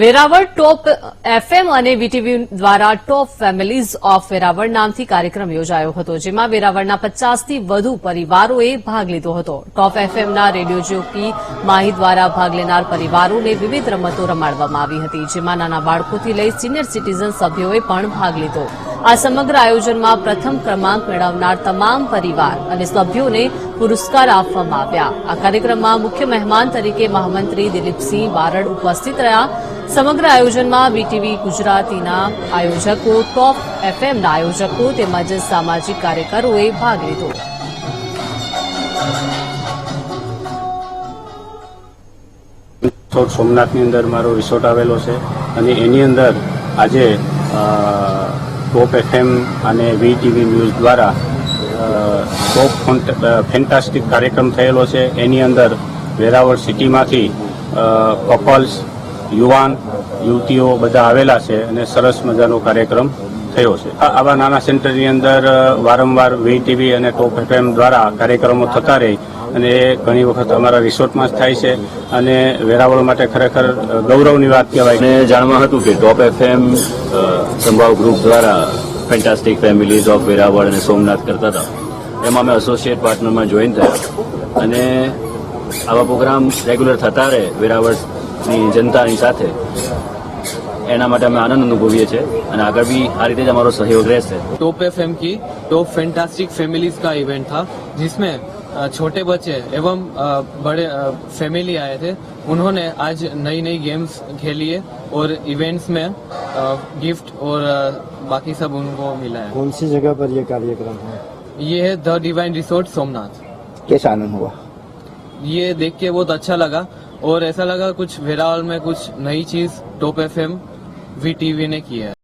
Veraval top FM અને VTV દ્વારા top families of Veraval નામથી કાર્યક્રમ યોજાયો હતો, જેમાં વેરાવળના પચાસથી વધુ પરિવારોએ ભાગ લીધો હતો. ટોપ એફએમના રેડિયો જોકી માહી દ્વારા ભાગ લેનાર પરિવારોને વિવિધ રમતો રમાડવામાં આવી હતી, જેમાં નાના બાળકોથી લઈ સિનિયર સિટીઝન સભ્યોએ પણ ભાગ લીધો. આ સમગ્ર આયોજનમાં પ્રથમ ક્રમાંક મેળવનાર તમામ પરિવાર અને સભ્યોને પુરસ્કાર આપવામાં આવ્યા. આ કાર્યક્રમમાં મુખ્ય મહેમાન તરીકે મહામંત્રી દિલીપસિંહ બારડ ઉપસ્થિત રહ્યા. સમગ્ર આયોજનમાં બીટીવી ગુજરાતીના આયોજકો ટોપ એફએમના આયોજકો તેમજ સામાજિક કાર્યકરોએ ભાગ લીધો. સોમનાથની અંદર મારો રિસોર્ટ આવેલો છે અને એની અંદર આજે ટોપ એફએમ અને વી ટીવી ન્યૂઝ દ્વારા ટોપ ફોન્ટ- ફેન્ટાસ્ટિક કાર્યક્રમ થયેલો છે. એની અંદર વેરાવળ સિટીમાંથી કપલ્સ યુવાન, યુવતીઓ બધા આવેલા છે અને સરસ મજાનો કાર્યક્રમ થયો છે. આવા નાના સેન્ટરની અંદર વારંવાર વી ટીવી અને ટોપ એફએમ દ્વારા કાર્યક્રમો થતા રહે અને એ ઘણી વખત અમારા રિસોર્ટમાં જ થાય છે અને વેરાવળ માટે ખરેખર ગૌરવની વાત કહેવાય. મેં જાણવા હતું કે ટોપ એફએમ સંભાવ ગ્રુપ દ્વારા ફેન્ટાસ્ટિક ફેમિલીઝ ઓફ વેરાવળ અને સોમનાથ કરતા હતા. એમાં અમે એસોસિએટ પાર્ટનરમાં જોઈન થયા. અને આવા પ્રોગ્રામ રેગ્યુલર થતા રહે વેરાવળની જનતાની સાથે એના માટે અમે આનંદ અનુભવીએ છીએ અને આગળ બી આ રીતે જ અમારો સહયોગ રહેશે टॉप एफ की टॉप फैंटास्टिक फैमिलीज का इवेंट था जिसमें अ, छोटे बच्चे एवं अ, बड़े अ, फैमिली आए थे उन्होंने आज नई नई गेम्स खेली है और इवेंट्स में अ, गिफ्ट और अ, बाकी सब उनको मिला है कौन सी जगह पर ये कार्यक्रम है ये है द डिवाइन रिसोर्ट सोमनाथ कैसा आनंद हुआ ये देख के बहुत अच्छा लगा और ऐसा लगा कुछ वेरावल में कुछ नई चीज top F M V TV ने की है